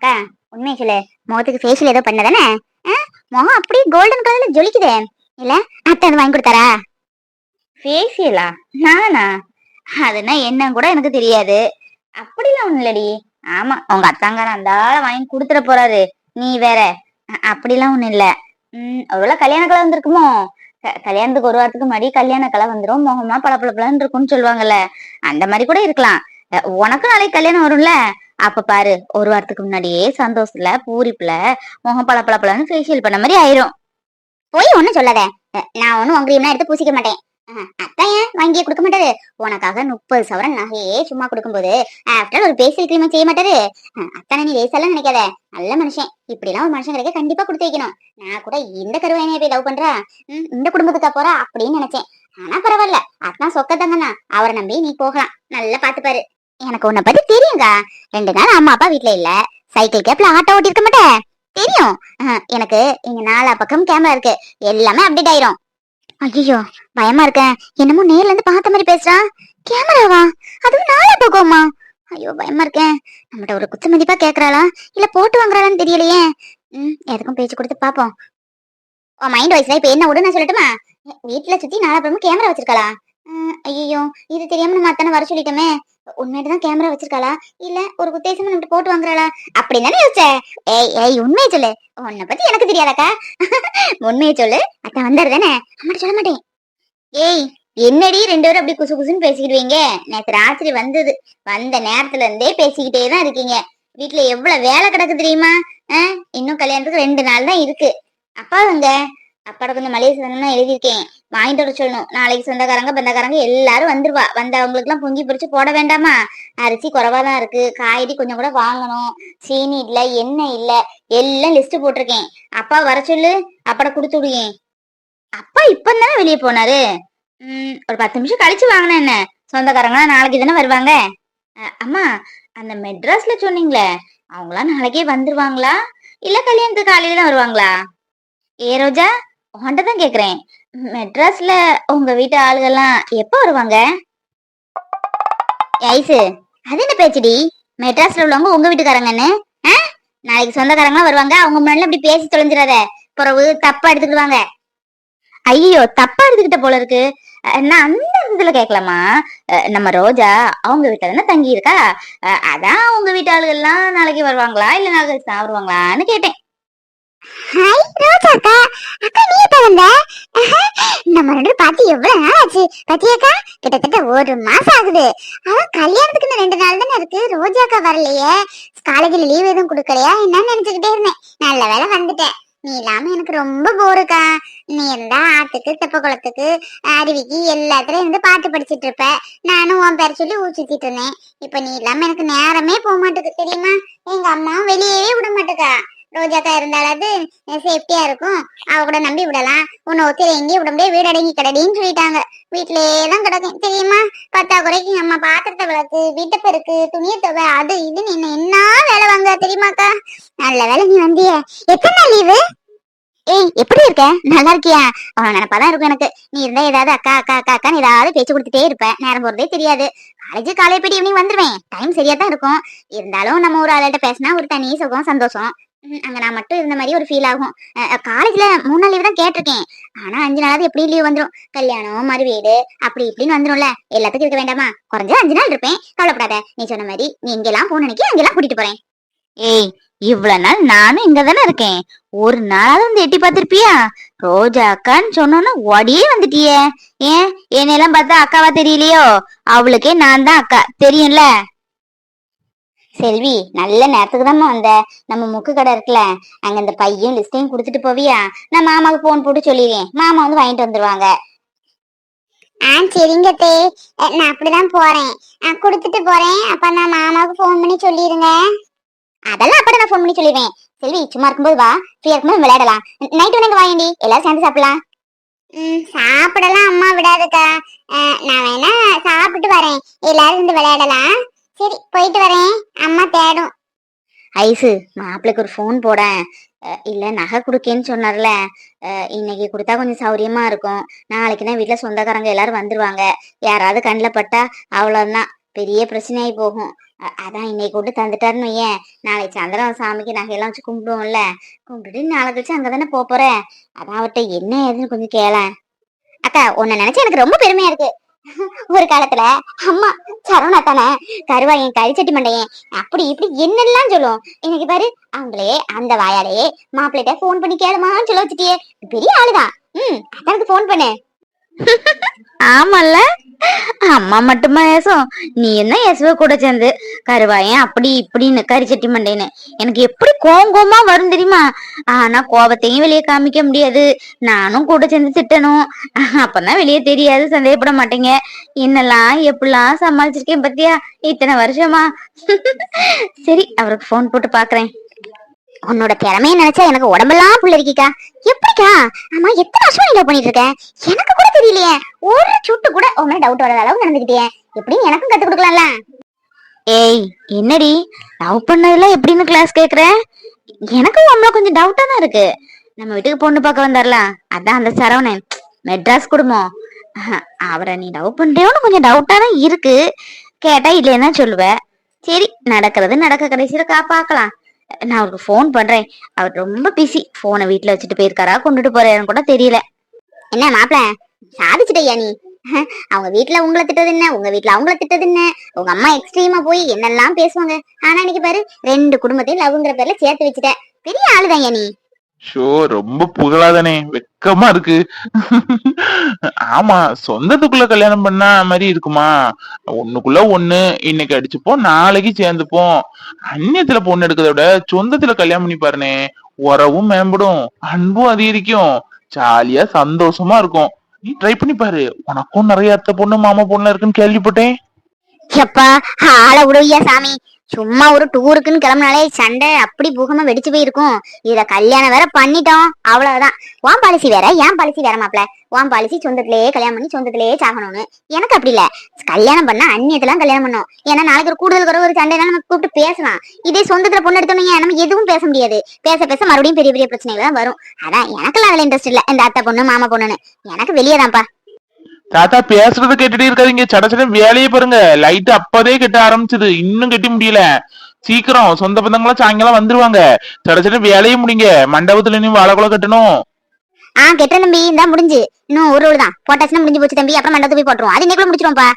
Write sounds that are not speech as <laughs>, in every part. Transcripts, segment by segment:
அக்கா உண்மையை சொல்லு. முகத்துக்கு ஃபேஷியல் ஏதோ பண்ணதானே முகம் அப்படியே கோல்டன் கலர்ல ஜொலிக்குதே. இல்ல அத்தை வாங்கி கொடுத்தாரா? ஃபேஷியலா நானா? அதுனா என்னன்னு கூட எனக்கு தெரியாது. அப்படிலாம் ஒண்ணு இல்லடி. ஆமா உங்க அத்தாங்கார அந்த ஆளை வாங்கி கொடுத்துட போறாரு. நீ வேற. அப்படிலாம் ஒண்ணு இல்ல. உம் ஒருவேளை கல்யாண கலை வந்திருக்குமோ? கல்யாணத்துக்கு ஒரு வாரத்துக்கு முன்னாடி கல்யாண கலை வந்துரும். முகமா பளபளபளன்னு இருக்கும்னு சொல்லுவாங்கல்ல. அந்த மாதிரி கூட இருக்கலாம். உனக்கு உனக்கும் நாளைக்கு கல்யாணம் வரும்ல. அப்ப பாரு ஒரு வாரத்துக்கு முன்னாடியே சந்தோஷத்துல பூரிப்புல முகம் பளபளபளன்னு ஃபேஷியல் பண்ண மாதிரி ஆயிரும். போய் ஒண்ணும் சொல்லாத. நான் ஒன்னும் உங்க கிரீம்லாம் எடுத்து பூசிக்க மாட்டேன். அத்தான் ஏன் வாங்கியே கொடுக்க மாட்டாரு? உனக்காக முப்பது சவரன் நகையே சும்மா கொடுக்கும்போது ஆஃப்டர் ஒரு பேசியல் கிரீமா செய்ய மாட்டாரு. அஹ், அத்தானே நீ லேசெல்லாம் நினைக்காத. நல்ல மனுஷன். இப்படிலாம் ஒரு மனுஷன் கிடைக்க கண்டிப்பா கொடுத்து வைக்கணும். நான் கூட இந்த கருவாயினைய போய் லவ் பண்றா? இந்த குடும்பத்துக்கா போறா? அப்படின்னு நினைச்சேன். ஆனா பரவாயில்ல. அதான் சொக்கத்தங்கண்ணா. அவரை நம்பி நீ போகலாம். நல்லா பாத்துப்பாரு. எனக்கு உன்னை பத்தி தெரியுங்க ரெண்டு நாள் அம்மா அப்பா வீட்ல இல்ல. சைக்கிள் கேப்ல ஆட்டோ ஓட்டி இருக்க மாட்டேன். தெரியும். எனக்கு இங்க நாலா பக்கம் கேமரா இருக்கு. எல்லாமே அப்டேட் ஆயிரும். ஐயோ பயமா இருக்கேன் என்னமோ நேர்ல இருந்து பார்த்த மாதிரி பேசுறான் கேமராவா? அதுவும் நாளா பக்கமா? ஐயோ பயமா இருக்கேன் நம்மகிட்ட ஒரு குத்து மதிப்பா கேக்குறாளா? இல்ல போட்டு வாங்குறாளான்னு தெரியலையே. ம் எதுக்கும் பேச்சு கொடுத்து பாப்போம் மைண்ட் வாய்ஸ்ல இப்ப என்ன விடு நான் சொல்லட்டுமா? வீட்டுல சுத்தி பக்கமும் கேமரா வச்சிருக்கலாம் ஐயோ இது தெரியாம நம்ம அத்தனை வர சொல்லிட்டோமே. உண்மையிட்டு தான் கேமரா வச்சிருக்காளா? இல்ல ஒரு உத்தேசமா நம்மகிட்ட போட்டு வாங்குறாளா? அப்படின்னு தானே யோசிச்ச. ஏய் ஏய் உண்மையை சொல்லு. உன்னை பத்தி எனக்கு தெரியாதாக்கா. உண்மையை சொல்லு. அத்தை வந்தாரு தானே. அம்மாட்ட சொல்ல மாட்டேன். ஏய் என்னடி ரெண்டு பேரும் அப்படி குசு குசுன்னு பேசிக்கிடுவீங்க நேத்து ராத்திரி வந்தது. வந்த நேரத்துல இருந்தே பேசிக்கிட்டே தான் இருக்கீங்க. வீட்டுல எவ்வளவு வேலை கிடக்கு தெரியுமா? இன்னும் கல்யாணத்துக்கு ரெண்டு நாள் தான் இருக்கு. அப்பா வந்த அப்பாட கொஞ்சம் மளிகை சாதனம் எழுதியிருக்கேன். வாங்கிட்டு வர சொல்லணும். நாளைக்கு சொந்தக்காரங்க பந்தக்காரங்க எல்லாரும் வந்துருவா. வந்தவங்களுக்கு எல்லாம் பொங்கி பிடிச்சு போட வேண்டாமா? அரிசி குறைவா தான் இருக்கு. காய்கறி கொஞ்சம் கூட வாங்கணும். சீனி இல்ல எண்ணெய் இல்ல. எல்லாம் லிஸ்ட் போட்டிருக்கேன். அப்பா வர சொல்லு. அப்பட கொடுத்து விடுவேன் அப்பா இப்ப தானே வெளியே போனாரு? ம், ஒரு பத்து நிமிஷம் கழிச்சு வாங்கினேன் என்ன? சொந்தக்காரங்க நாளைக்கு தானே வருவாங்க? அம்மா அந்த மெட்ராஸ்ல சொன்னீங்களே அவங்களாம் நாளைக்கே வந்துருவாங்களா? இல்ல கல்யாணத்துக்கு காலையில தான் வருவாங்களா? ஏ ரோஜா உன்கிட்ட தான் கேக்குறேன். மெட்ராஸ்ல உங்க வீட்டு ஆளுகெல்லாம் எப்போ வருவாங்க? ஐசு அது என்ன பேச்சுடி? மெட்ராஸ்ல உள்ளவங்க உங்க வீட்டுக்காரங்கன்னு ஆ? நாளைக்கு சொந்தக்காரங்களாம் வருவாங்க அவங்க முன்னாடி அப்படி பேசி தொலைஞ்சிடாத. பிறகு தப்பா எடுத்துக்கிடுவாங்க. ஐயோ தப்பா எடுத்துக்கிட்ட போல இருக்கு. நான் அந்த இதுல கேட்கலாமா நம்ம ரோஜா அவங்க வீட்டுல தானே தங்கி இருக்கா அதான் உங்க வீட்டு ஆளுகள்லாம் நாளைக்கு வருவாங்களா? இல்ல நாளைக்கு வருவாங்களான்னு கேட்டேன். ஹாய் ரோஜா அக்கா அக்கா நீ எப்ப வந்த? நம்ம ரெண்டு பாத்தி எவ்வளவு நாள் ஆச்சு பத்தியாக்கா கிட்டத்தட்ட ஒரு மாசம் ஆகுது. அதான் கல்யாணத்துக்கு இந்த ரெண்டு நாள் தானே இருக்கு. ரோஜா அக்கா வரலையே. காலேஜ்ல லீவ் எதுவும் கொடுக்கலையா? என்னன்னு நினைச்சுக்கிட்டே இருந்தேன். நல்ல வேளை வந்துட்டேன். நீ இல்லாம எனக்கு ரொம்ப போருக்கா நீ இருந்தா ஆத்துக்கு தெப்ப குளத்துக்கு அருவிக்கு எல்லாத்துலயும் இருந்து பாட்டு படிச்சிட்டு இருப்ப. நானும் உன் பேர் சொல்லி ஊர் இருந்தேன். இப்ப நீ இல்லாம எனக்கு நேரமே போக மாட்டேங்குது தெரியுமா? எங்க அம்மாவும் வெளியவே விட மாட்டேக்கா. ரோஜாக்கா இருந்தாலாவது சேஃப்டியா இருக்கும். அவ கூட நம்பி விடலாம். உன்னை ஒத்திர எங்கேயும் விட முடியாது. வீடு அடங்கி கிடடின்னு சொல்லிட்டாங்க. வீட்டிலேயே தான் கிடக்கும். தெரியுமா? பத்தா குறைக்கு நம்ம பாத்திரத்தை விளக்கு வீட்டை பெருக்கு துணியை துவை அது இதுன்னு என்ன என்ன வேலை வாங்க தெரியுமாக்கா? நல்ல வேலை நீ வந்திய. எத்தனை நாள் லீவு ஏய் எப்படி இருக்க? நல்லா இருக்கியா? அவன் நினைப்பாதான் இருக்கும் எனக்கு. நீ இருந்தா ஏதாவது அக்கா அக்கா அக்கா அக்கான்னு ஏதாவது பேச்சு கொடுத்துட்டே இருப்ப நேரம் போறதே தெரியாது. காலேஜ் காலையில போயிட்டு ஈவினிங் வந்துருவேன். டைம் சரியா தான் இருக்கும். இருந்தாலும் நம்ம ஒரு ஆளுகிட்ட பேசினா ஒரு தனி சுகம் சந்தோஷம். அங்க நான் மட்டும் இருந்த மாதிரி ஒரு ஃபீல் ஆகும். காலேஜ்ல மூணு நாள் லீவ் தான் கேட்டிருக்கேன். ஆனா அஞ்சு நாளாவது எப்படி லீவ் வந்துடும் கல்யாணம் மறு வீடு அப்படி இப்படின்னு வந்துடும்ல எல்லாத்துக்கும் இருக்க வேண்டாமா? குறைஞ்சது அஞ்சு நாள் இருப்பேன். கவலைப்படாத. நீ சொன்ன மாதிரி நீ இங்கெல்லாம் போன நினைக்க அங்கெல்லாம் கூட்டிட்டு போறேன். ஏய் இவ்வளவு நாள் நானும் இங்க தானே இருக்கேன். ஒரு நாளாவது வந்து எட்டி பார்த்திருப்பியா? ரோஜா அக்கான்னு சொன்னோன்னு ஓடியே வந்துட்டியே. ஏன்? என்னையெல்லாம் பார்த்தா அக்காவா தெரியலையோ? அவளுக்கே நான் தான் அக்கா. தெரியும்ல? செல்வி நல்ல நேரத்துக்கு தான் வந்த. நம்ம முக்கு கடை இருக்குல்ல அங்க இந்த பையும் லிஸ்டையும் கொடுத்துட்டு போவியா? நான் மாமாவுக்கு போன் போட்டு சொல்லிடுறேன். மாமா வந்து வாங்கிட்டு வந்துருவாங்க. ஆ சரிங்க தே நான் அப்படிதான் போறேன். நான் கொடுத்துட்டு போறேன். அப்ப நான் மாமாவுக்கு ஃபோன் பண்ணி சொல்லிடுங்க. அதெல்லாம் அப்பட நான் ஃபோன் பண்ணி சொல்லிடுவேன். செல்வி சும்மா இருக்கும்போது வா. ஃப்ரீயா இருக்கும்போது விளையாடலாம். நைட் உனக்கு வாங்கி எல்லாரும் சேர்ந்து சாப்பிடலாம். ம் சாப்பிடலாம். அம்மா விடாதுக்கா. நான் வேணா சாப்பிட்டு வரேன். எல்லாரும் இருந்து விளையாடலாம். சரி போயிட்டு வரேன். அம்மா தேடும். ஐசு மாப்பிள்ளைக்கு ஒரு ஃபோன் போடேன். இல்ல நகை கொடுக்கேன்னு சொன்னார்ல. இன்னைக்கு கொடுத்தா கொஞ்சம் சௌரியமா இருக்கும். நாளைக்கு தான் வீட்டுல சொந்தக்காரங்க எல்லாரும் வந்துருவாங்க. யாராவது கண்ணில் பட்டா அவ்வளவுதான். பெரிய பிரச்சனையாகி போகும். அதான் இன்னைக்கு கொண்டு தந்துட்டாருன்னு ஏன் நாளைக்கு சந்திரன் சாமிக்கு நகையெல்லாம் வச்சு கும்பிடுவோம்ல. கும்பிட்டுட்டு நாளை கழிச்சு அங்கே தானே போறேன். அதான் அவர்கிட்ட என்ன ஏதுன்னு கொஞ்சம் கேளேன். அக்கா உன்னை நினைச்சு எனக்கு ரொம்ப பெருமையா இருக்கு. ஒரு காலத்துல அம்மா சரவணா தானே கருவாயன் கரிச்சட்டி மண்டையன் அப்படி இப்படி என்னெல்லாம் சொல்லும்? இன்னைக்கு பாரு அவங்களே அந்த வாயாலேயே மாப்பிள்ளைகிட்ட போன் பண்ணி கேளுமான்னு சொல்ல வச்சுட்டியே. பெரிய ஆளுதான். ம் அத்தானுக்கு போன் பண்ணு. ஆமால அம்மா மட்டுமா ஏசும் நீ என்ன ஏசுவ கூட சேர்ந்து? கருவாயன் அப்படி இப்படின்னு கறி சட்டி மண்டேன்னு. எனக்கு எப்படி கோங்கோமா வரும் தெரியுமா? ஆனா கோபத்தையும் வெளியே காமிக்க முடியாது. நானும் கூட சேர்ந்து திட்டணும். அப்பதான் வெளியே தெரியாது சந்தேகப்பட மாட்டேங்க. என்னெல்லாம் எப்படிலாம் சமாளிச்சிருக்கேன் பத்தியா? இத்தனை வருஷமா. சரி அவருக்கு ஃபோன் போட்டு பாக்குறேன். உன்னோட திறமைய நினைச்சா எனக்கு உடம்பெல்லாம் புள்ளரிக்கா எப்படிக்கா? ஆமா எத்தனை வருஷம் நீ பண்ணிட்டு இருக்கேன் எனக்கு கூட தெரியலையே. ஒரு சுட்டு கூட உங்க டவுட் வராத அளவு நடந்துக்கிட்டே எப்படின்னு எனக்கும் கத்து கொடுக்கலாம்ல? ஏய் என்னடி? லவ் பண்ணதுல எப்படின்னு கிளாஸ் கேக்குற? எனக்கும் உங்களை கொஞ்சம் டவுட்டா தான் இருக்கு. நம்ம வீட்டுக்கு பொண்ணு பார்க்க வந்தார்ல அதான் அந்த சரவணன். மெட்ராஸ் குடும்பம். அவரை நீ லவ் பண்றியோன்னு கொஞ்சம் டவுட்டா தான் இருக்கு. கேட்டா இல்லைன்னா சொல்லுவ. சரி நடக்கிறது நடக்க கடைசியில கா பார்க்கலாம் நான் அவருக்கு ஃபோன் பண்றேன். அவர் ரொம்ப பிஸி போனை வீட்டுல வச்சுட்டு போயிருக்காரா? கொண்டுட்டு போறாருன்னு கூட தெரியல. என்ன மாப்பிள? சாதிச்சிட்டையா நீ. <laughs> அவங்க வீட்டுல உங்களை திட்டது என்ன? உங்க வீட்டுல அவங்கள திட்டது என்ன? உங்க அம்மா எக்ஸ்ட்ரீமா போய் என்னெல்லாம் பேசுவாங்க? ஆனா இன்னைக்கு பாரு ரெண்டு குடும்பத்தையும் லவ்ங்கிற பேர்ல சேர்த்து வச்சுட்ட. பெரிய ஆளுதான் நீ. ஷோ ரொம்ப புகழாதானே. வெக்கமா இருக்கு. ஆமா சொந்தத்துக்குள்ள கல்யாணம் பண்ணா மாதிரி இருக்குமா? ஒண்ணுக்குள்ள ஒண்ணு. இன்னைக்கு அடிச்சுப்போம் நாளைக்கு சேர்ந்துப்போம். அந்நியத்துல பொண்ணு எடுக்கிறத விட சொந்தத்துல கல்யாணம் பண்ணி பாருனே. உறவும் மேம்படும். அன்பும் அதிகரிக்கும். ஜாலியா சந்தோஷமா இருக்கும். நீ ட்ரை பண்ணி பாரு. உனக்கும் நிறைய அத்தை பொண்ணு மாமா பொண்ணு இருக்குன்னு கேள்விப்பட்டேன். எப்பா ஆள விடுவியா சாமி? சும்மா ஒரு டூருக்குன்னு கிளம்புனாலே சண்டை அப்படி பூகமா வெடிச்சு போயிருக்கும். இதுல கல்யாணம் வேற பண்ணிட்டோம். அவ்வளவுதான். உன் பாலிசி வேற என் பாலிசி வேற மாப்ள உன் பாலிசி சொந்தத்திலேயே கல்யாணம் பண்ணி சொந்தத்திலேயே சாகணும்னு. எனக்கு அப்படி இல்ல. கல்யாணம் பண்ணா அந்நியத்தெல்லாம் கல்யாணம் பண்ணும். ஏன்னா நாளைக்கு ஒரு கூடுதல் குறை ஒரு சண்டைனால நம்ம கூப்பிட்டு பேசலாம். இதே சொந்தத்துல பொண்ணு எடுத்தோம்னா நம்ம எதுவும் பேச முடியாது. பேச பேச மறுபடியும் பெரிய பெரிய பிரச்சனைகள் தான் வரும். அதான் எனக்கெல்லாம் அதுல இன்ட்ரெஸ்ட் இல்ல. இந்த அத்தை பொண்ணு மாமா பொண்ணுன்னு. எனக்கு வெளியே தான்ப்பா தாத்தா பேசுறத கேட்டுட்டே இருக்காதீங்க. சட சட வேலையை பாருங்க. லைட் அப்பதே கெட்ட ஆரம்பிச்சது. இன்னும் கெட்டி முடியல. சீக்கிரம் சொந்த பந்தங்களா சாயங்காலம் வந்துருவாங்க. சட சட வேலையை முடிங்க. மண்டபத்துல நீ வாழைக்குளம் கட்டணும். ஆ கெட்ட தம்பி. இதான் முடிஞ்சு. இன்னும் ஒரு ரோல் தான் போட்டாச்சுன்னா முடிஞ்சு போச்சு தம்பி. அப்புறம் மண்டபத்து போய் போட்டுருவோம். அது இன்னைக்குள்ள முடிச்சிருவோம்ப்பா.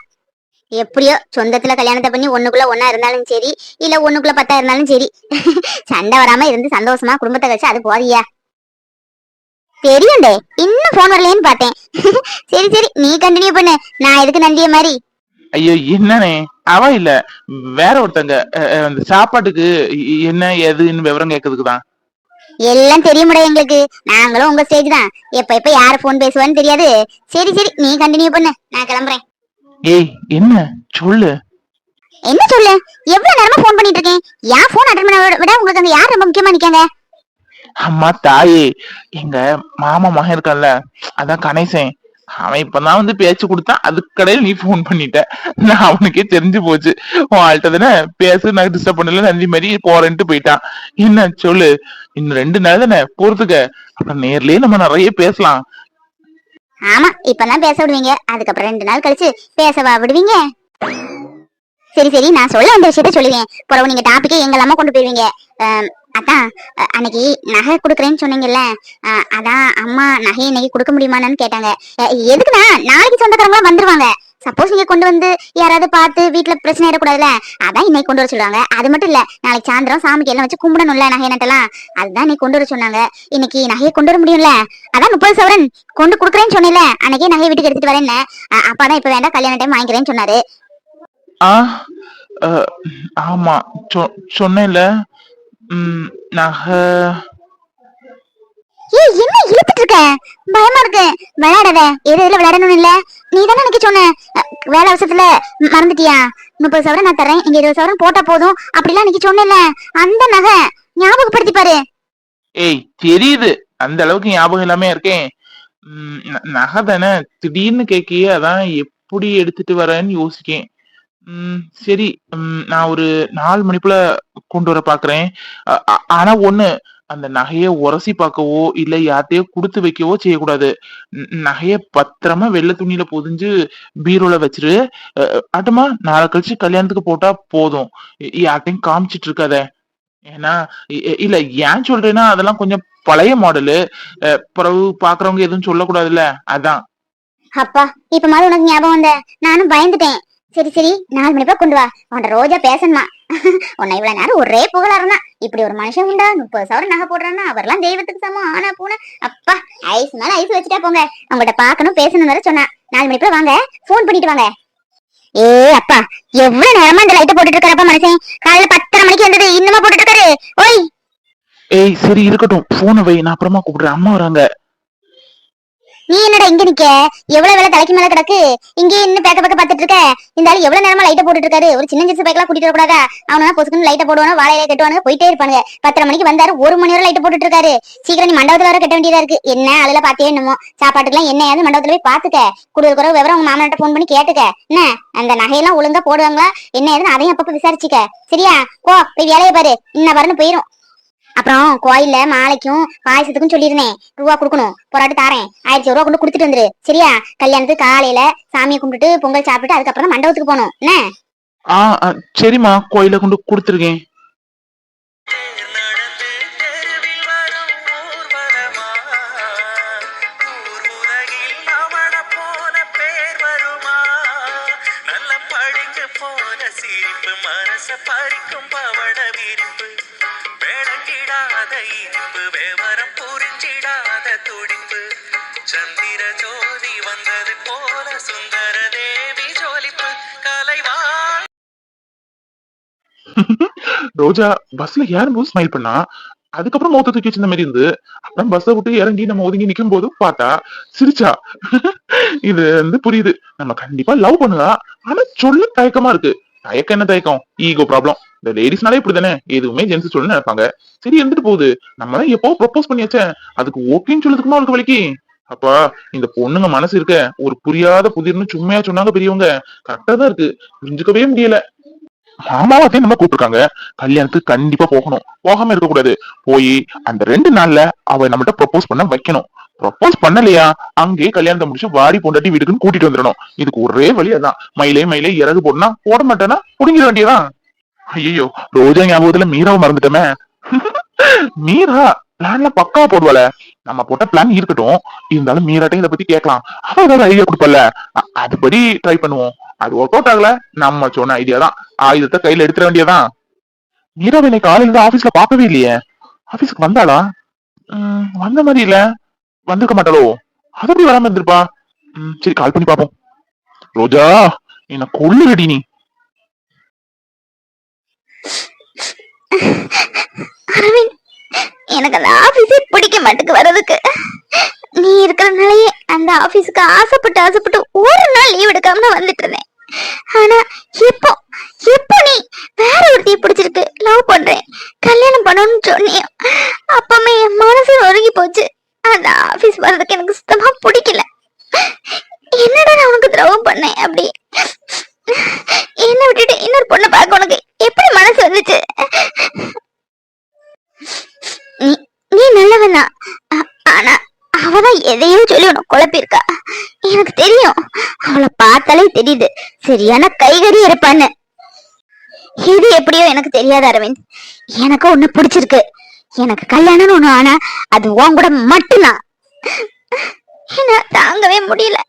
எப்படியோ சொந்தத்துல கல்யாணத்தை பண்ணி ஒண்ணுக்குள்ள ஒன்னா இருந்தாலும் சரி இல்ல ஒண்ணுக்குள்ள பத்தா இருந்தாலும் சரி. <laughs> சண்டை வராம இருந்து சந்தோஷமா குடும்பத்தை வச்சு அது போதியா தெரியும்டே. இன்னும் போன் வரலையேன்னு பார்த்தேன். <laughs> சரி சரி. நீ கண்டினியூ பண்ணு. நான் எதுக்கு நன்றிய மாதிரி? ஐயோ என்னனே அவ இல்ல. வேற ஒருத்தங்க. அந்த சாப்பாட்டுக்கு என்ன ஏதுன்னு விவரம் கேட்கறதுக்கு தான். எல்லாம் தெரியுமுடா எங்களுக்கு. நாங்களும் உங்க ஸ்டேஜ் தான். எப்ப எப்ப யாரு போன் பேசுவான்னு தெரியாது. சரி சரி. நீ கண்டினியூ பண்ணு. நான் கிளம்புறேன். ஏய் என்ன? சொல்லு. என்ன சொல்லு? எவ்வளவு நேரமா போன் பண்ணிட்டு இருக்கேன்? என் போன் அட்டன் பண்ண விட உங்களுக்கு அங்க யார் ரொம்ப முக்கியமா நிக்காங்க? அம்மா தாயே எங்க மாமா மகன் இருக்கான்ல அதான் கணேசன். அவன் இப்பதான் வந்து பேச்சு கொடுத்தான். அதுக்கு கடையில் நீ போன் பண்ணிட்ட. நான் அவனுக்கே தெரிஞ்சு போச்சு. உன் ஆள்கிட்ட தானே பேசு நான் டிஸ்டர்ப் பண்ணல நந்தி மாதிரி போறேன்ட்டு போயிட்டான். என்ன சொல்லு? இன்னும் ரெண்டு நாள் தானே போறதுக்கு? அப்புறம் நேர்லயே நம்ம நிறைய பேசலாம். ஆமா இப்பதான் பேச விடுவீங்க. அதுக்கப்புறம் ரெண்டு நாள் கழிச்சு பேசவா விடுவீங்க? சரி சரி நான் சொல்ல வந்த விஷயத்த சொல்லுவேன். பிறகு நீங்க டாபிக்கே எங்கெல்லாம கொண்டு போயிருவீங்க. அஹ், அதான் அன்னைக்கு நகை கொடுக்குறேன்னு சொன்னீங்கல்ல அதான் அம்மா நகை இன்னைக்கு கொடுக்க முடியுமான்னு கேட்டாங்க. அஹ், எதுக்குன்னா நாளைக்கு சொந்தக்காரங்களாம் வந்துருவாங்க. சப்போஸ் நீங்க கொண்டு வந்து யாராவது பார்த்து வீட்டுல பிரச்சனை ஏறக்கூடாதுல அதான் இன்னைக்கு கொண்டு வர சொல்லுவாங்க. அது மட்டும் இல்ல நாளைக்கு சாயந்தரம் சாமிக்கு எல்லாம் வச்சு கும்பிடணும்ல நகை நட்டெல்லாம் அதுதான் இன்னைக்கு கொண்டு வர சொன்னாங்க. இன்னைக்கு நகையை கொண்டு வர முடியும்ல? அதான் முப்பது சவரன். கொண்டு குடுக்குறேன்னு சொன்னேன்ல அன்னைக்கே நகையை வீட்டுக்கு எடுத்துட்டு வரேன்னு. அப்பாதான் இப்ப வேண்டாம் கல்யாண டைம் வாங்கிக்கிறேன்னு சொன்னாரு. ஆ ஆமா. சொன்னேன்ல. நகை. ஏய் என்ன இழுத்துட்டு இருக்க பயமா இருக்கு. விளையாடாத. எது எதுல விளையாடணும் இல்ல. நீ தானே எனக்கு சொன்ன. வேலை அவசரத்துல மறந்துட்டியா? முப்பது சவரன் நான் தரேன் இங்க இருபது சவரன் போட்டா போதும். அப்படிலாம் இன்னைக்கு சொன்னேன்ல. அந்த நகை ஞாபகப்படுத்தி பாரு. ஏய் தெரியுது. அந்த அளவுக்கு ஞாபகம் இல்லாம இருக்கேன். நகை தானே. திடீர்னு கேக்கியே அதான் எப்படி எடுத்துட்டு வரேன்னு யோசிக்கேன். உம் சரி. உம் நான் ஒரு நாலு மணிக்குள்ள கொண்டு வர பாக்குறேன். அ- அ- ஆனா ஒண்ணு அந்த நகைய உரசி பார்க்கவோ இல்ல யார்ட்டையோ கொடுத்து வைக்கவோ செய்யக்கூடாது. ந- நகைய பத்திரமா வெள்ளை துணியில பொதிஞ்சு பீரோல வச்சிரு. அஹ், ஆட்டமா நாளை கழிச்சு கல்யாணத்துக்கு போட்டா போதும். இ- யார்ட்டையும் காமிச்சிட்டு இருக்காத. ஏன்னா இ- இல்ல ஏன் சொல்றேன்னா அதெல்லாம் கொஞ்சம் பழைய மாடலு. பிறகு பாக்குறவங்க எதுவும் சொல்லக்கூடாதுல்ல. அதான். அப்பா இப்ப மாதிரி உனக்கு ஞாபகம் வந்த நானும் பயந்துட்டேன். சரி சரி நாலு மணிப்பா கொண்டு வா. உன்ட ரோஜா பேசணுமா? உன்னை இவ்வளவு நேரம் ஒரே புகழா இப்படி ஒரு மனுஷன் உண்டா? முப்பது சவரம் நகை போடுறான்னா அவர்லாம் தெய்வத்துக்கு சமம் ஆனா பூனை. அப்பா ஐஸ் மேல ஐஸ் வச்சுட்டா போங்க. உங்கள்ட்ட பாக்கணும் பேசணும் வேற சொன்னா. நாலு மணிப்பா வாங்க. ஃபோன் பண்ணிட்டு வாங்க. ஏ அப்பா எவ்வளவு நேரமா இந்த லைட்டை போட்டுட்டு இருக்காரப்பா மனுஷன்? காலையில பத்தரை மணிக்கு வந்தது இன்னுமா போட்டுட்டு இருக்காரு. ஓய். ஏய் சரி இருக்கட்டும். போனை வை நான் அப்புறமா கூப்பிடுறேன். அம்மா வராங்க. நீ என்னடா இங்க நிக்க? எவ்வளவு வேலை தலைக்கு மேல கிடக்கு? இங்கே இன்னும் பேக்க பக்க பாத்துட்டு இருக்க? இந்த ஆளு எவ்வளவு நேரமா லைட்டை போட்டுட்டு இருக்காரு? ஒரு சின்ன சின்ன பைக்கெல்லாம் கூட்டிட்டு வரக்கூடாதா? அவனா பொசுக்குன்னு லைட்டை போடுவானு வாழையில கட்டுவானு போயிட்டே இருப்பானுங்க. பத்தரை மணிக்கு வந்தாரு ஒரு மணி வரை லைட்டை போட்டுட்டு இருக்காரு. சீக்கிரம் நீ மண்டபத்துல வர கட்ட வேண்டியதா இருக்கு. என்ன அதுல பாத்தே என்னமோ? சாப்பாட்டுக்குலாம் என்ன மண்டபத்துல போய் பாத்துக்க கூடுதல் குறைவு விவரம் உங்க மாமன்கிட்ட போன் பண்ணி கேட்டுக்க. என்ன? அந்த நகையெல்லாம் ஒழுங்கா போடுவாங்களா? என்ன ஏதுன்னு அதையும் அப்பப்ப விசாரிச்சுக்க. சரியா? போ போய் வேலையை பாரு. இன்ன வரணும் போயிரும். அப்புறம் கோயில்ல மாலைக்கும் பாயசத்துக்கும் சொல்லியிருந்தேன். ரூபா கொடுக்கணும். போராட்டு தாரேன். ஆயிரத்தி ரூபா கொண்டு கொடுத்துட்டு வந்துரு. சரியா? கல்யாணத்துக்கு காலையில சாமியை கும்பிட்டுட்டு பொங்கல் சாப்பிட்டுட்டு அதுக்கப்புறம் மண்டபத்துக்கு போகணும். என்ன? ஆ சரிம்மா. கோயில கொண்டு கொடுத்துருக்கேன். போன சிரிப்பு மனச பறிக்கும் பவட. ரோஜா பஸ்ல ஏறும்போது ஸ்மைல் பண்ணா அதுக்கப்புறம் மௌத்த தூக்கி வச்சிருந்த மாதிரி இருந்து அப்புறம் பஸ்ஸை விட்டு இறங்கி நம்ம ஒதுங்கி நிக்கும் போது பார்த்தா சிரிச்சா. <laughs> இது வந்து புரியுது. நம்ம கண்டிப்பா லவ் பண்ணுவா ஆனா சொல்ல தயக்கமா இருக்கு. தயக்கம் என்ன தயக்கம்? ஈகோ ப்ராப்ளம் இந்த லேடிஸ்னாலே இப்படி தானே எதுவுமே ஜென்ஸ் சொல்லு நினைப்பாங்க. சரி இருந்துட்டு போகுது. நம்ம எப்போ எப்போ ப்ரொபோஸ் பண்ணியாச்சே அதுக்கு ஓகேன்னு சொல்லதுக்குமா அவளுக்கு வலிக்கு அப்பா இந்த பொண்ணுங்க மனசு இருக்க. ஒரு புரியாத புதிர்னு சும்மையா சொன்னாங்க பெரியவங்க. கரெக்டா தான் இருக்கு. புரிஞ்சுக்கவே முடியல. மாமாவத்தையும் நம்ம கூப்பிட்டுருக்காங்க. கல்யாணத்துக்கு கண்டிப்பா போகணும். போகாம இருக்க கூடாது போய் அந்த ரெண்டு நாள்ல அவ நம்மகிட்ட ப்ரொபோஸ் பண்ண வைக்கணும். ப்ரொபோஸ் பண்ணலையா? அங்கேயே கல்யாணத்தை முடிச்சு வாடி பொண்டாட்டி வீட்டுக்குன்னு கூட்டிட்டு வந்துடணும். இதுக்கு ஒரே வழி அதான். மயிலே மயிலே இறகு போடனா போட மாட்டேனா புடுங்கிட வேண்டியதான் ஐயோ ரோஜா ஞாபகத்துல மீராவை மறந்துட்டோமே. <laughs> மீரா? பிளான்ல பக்கா போடுவாள. நம்ம போட்ட பிளான் இருக்கட்டும். இருந்தாலும் மீராட்டையும் இதை பத்தி கேட்கலாம். அவ ஏதாவது ஐடியா கொடுப்பல அதுபடி ட்ரை பண்ணுவோம். அது ஒர்க் அவுட் ஆகல. நம்ம சொன்ன ஐடியா தான். ஆயுதத்தை கையில எடுத்துட வேண்டியதான் மீராவை இன்னைக்கு காலையில ஆபீஸ்ல பார்க்கவே இல்லையே. ஆபீஸ்க்கு வந்தாளா? வந்த மாதிரி இல்ல. வந்திருக்க மாட்டாளோ? அது எப்படி வராம இருந்திருப்பா? உம், சரி கால் பண்ணி பாப்போம் ரோஜா என்ன கொள்ளுறடி நீ. அரவிந்த் எனக்கு அந்த ஆபீஸே பிடிக்க மாட்டுக்கு வர்றதுக்கு. நீ இருக்கிறனாலயே அந்த ஆபீஸுக்கு ஆசைப்பட்டு ஆசைப்பட்டு ஒரு நாள் லீவ் எடுக்காம நான் வந்துட்டு இருந்தேன். ஆனா இப்போ இப்போ நீ வேற ஒருத்தைய பிடிச்சிருக்கு. லவ் பண்றேன். கல்யாணம் பண்ணணும்னு சொன்னியோ அப்பமே என் மனசு ஒருங்கி போச்சு. அந்த ஆபீஸ் வர்றதுக்கு எனக்கு சுத்தமா பிடிக்கல என்னடா நான் உனக்கு துரோகம் பண்ணேன் அப்படி என்ன விட்டுட்டு இன்னொரு பொண்ணை பார்க்க உனக்கு எப்படி மனசு வந்துச்சு நீ நீ நல்லவன் தான் ஆ- ஆனா அவதான் எதையோ சொல்லி உனக்கு குழப்பிருக்கா எனக்கு தெரியும். அவளை பார்த்தாலே தெரியுது. சரியான கைகறி இருப்பான்னு. இது எப்படியோ எனக்கு தெரியாது அரவிந்த். எனக்கு ஒண்ணு பிடிச்சிருக்கு. எனக்கு கல்யாணம்னு ஒண்ணு ஆனா அது உன் கூட மட்டும்தான். என்ன தாங்கவே முடியல.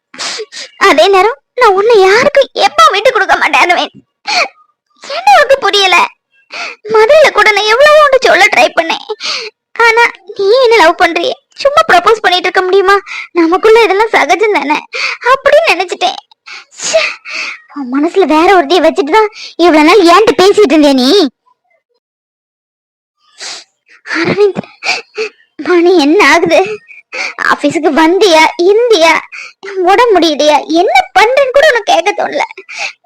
அதே நேரம் நான் உன்னை யாருக்கும் எப்ப விட்டு கொடுக்க மாட்டேன் அரவிந்த். என்ன உனக்கு புரியல? மதுரையில கூட நான் எவ்வளவோ ஒன்று சொல்ல ட்ரை பண்ணேன். ஆனா நீ என்ன லவ் பண்றியே? சும்மா ப்ரப்போஸ் பண்ணிட்டு இருக்க முடியுமா? நமக்குள்ள இதெல்லாம் சகஜம் தானே? அப்படின்னு நினைச்சிட்டேன். உன் மனசுல வேற ஒருத்தைய வச்சுட்டு தான் இவ்வளவு நாள் ஏன்ட்டு பேசிட்டு இருந்தே நீ? அரவிந்த் மணி என்ன ஆகுது? ஆபீஸுக்கு வந்தியா இந்தியா? உடம்பு முடியலையா? என்ன பண்றேன்னு கூட உனக்கு கேட்க தோணல.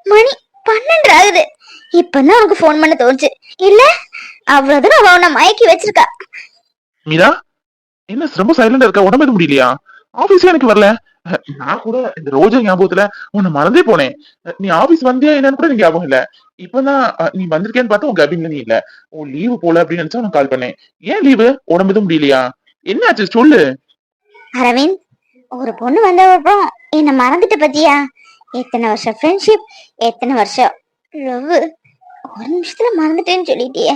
மணி பன்னெண்டு ஆகுது. இப்பதான் உனக்கு போன் பண்ண தோணுச்சு. இல்ல அவ்வளவுதான் அவ உன்னை மயக்கி வச்சிருக்கா. மீரா? என்ன ரொம்ப சைலண்டா இருக்க? உடம்பு முடியலையா? ஆபீஸே எனக்கு வரல. நான் கூட இந்த ரோஜா ஞாபகத்துல உன்னை மறந்தே போனேன். நீ ஆபீஸ் வந்தியா என்னன்னு கூட எனக்கு ஞாபகம் இல்ல. இப்பதான் நீ வந்திருக்கேன்னு பார்த்தா உன் கேபின்ல நீ இல்ல. உன் லீவு போல அப்படின்னு நினைச்சா உனக்கு கால் பண்ணேன். ஏன் லீவு உடம்பு எதுவும் முடியலையா? என்னாச்சு? சொல்லு. அரவிந்த் ஒரு பொண்ணு வந்த அப்புறம் என்ன மறந்துட்ட பத்தியா? எத்தனை வருஷம் ஃப்ரெண்ட்ஷிப் எத்தனை வருஷம் லவ் ஒரு நிமிஷத்துல மறந்துட்டேன்னு சொல்லிட்டியே.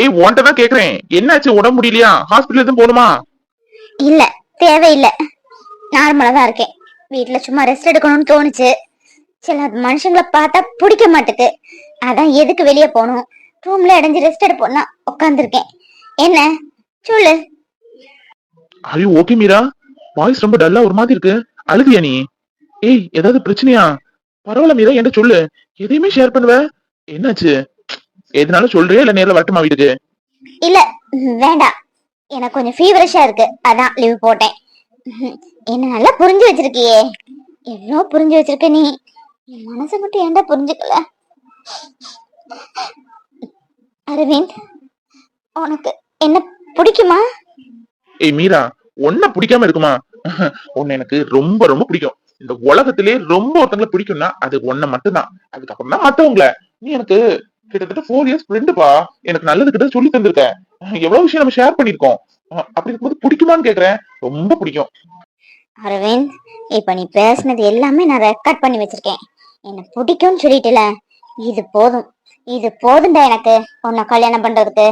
ஏய் உன்கிட்ட தான் கேக்குறேன். என்னாச்சு? உடம்பு முடியலையா? ஹாஸ்பிட்டல் எதுவும் போகணுமா? இல்ல தேவையில்லை. நார்மலா தான் இருக்கேன். வீட்ல சும்மா ரெஸ்ட் எடுக்கணும்னு தோணுச்சு. சில மனுஷங்களை பார்த்தா பிடிக்க மாட்டுக்கு அதான் எதுக்கு வெளியே போகணும்? ரூம்ல அடைஞ்சு ரெஸ்ட் எடுப்போம்னா உட்காந்துருக்கேன் என்ன? சொல்லு. ஐயோ ஓகே மீரா. வாய்ஸ் ரொம்ப டல்லா ஒரு மாதிரி இருக்கு. அழுதியா நீ? ஏய் ஏதாவது பிரச்சனையா? பரவாயில்ல மீரா என்கிட்ட சொல்லு. எதையுமே ஷேர் பண்ணுவ? என்னாச்சு? எதுனாலும் சொல்றியா இல்ல நேர்ல வரட்டுமா வீட்டுக்கு? இல்ல வேண்டாம் எனக்கு கொஞ்சம் ஃபீவரிஷா இருக்கு. அதான் லீவ் போட்டேன். என்ன நல்லா புரிஞ்சு வச்சிருக்கியே. எவ்வளோ புரிஞ்சு வச்சிருக்க நீ? என் மனசை மட்டும் ஏன்டா புரிஞ்சுக்கல? அரவிந்த் உனக்கு என்ன பிடிக்குமா? ஏய் மீரா உன்ன பிடிக்காம இருக்குமா? உன்னை எனக்கு ரொம்ப ரொம்ப பிடிக்கும். இந்த உலகத்திலே ரொம்ப ஒருத்தங்களை பிடிக்கும்னா அது உன்னை மட்டும்தான். அதுக்கப்புறம் தான் மத்தவங்கள. நீ எனக்கு கிட்டத்தட்ட ஃபோர் இயர்ஸ் ஃப்ரெண்டுப்பா எனக்கு நல்லது கிட்ட சொல்லி தந்திருக்க எவ்வளவு விஷயம் நம்ம ஷேர் பண்ணிருக்கோம் அப்படி இருக்கும்போது பிடிக்குமான்னு கேக்குறேன் ரொம்ப பிடிக்கும். அரவிந்த் இப்ப நீ பேசுனது எல்லாமே நான் ரெக்கார்ட் பண்ணி வச்சிருக்கேன். என்ன பிடிக்கும்னு சொல்லிட்டுல இது போதும். இது போதும்டா எனக்கு உன்னை கல்யாணம் பண்றதுக்கு.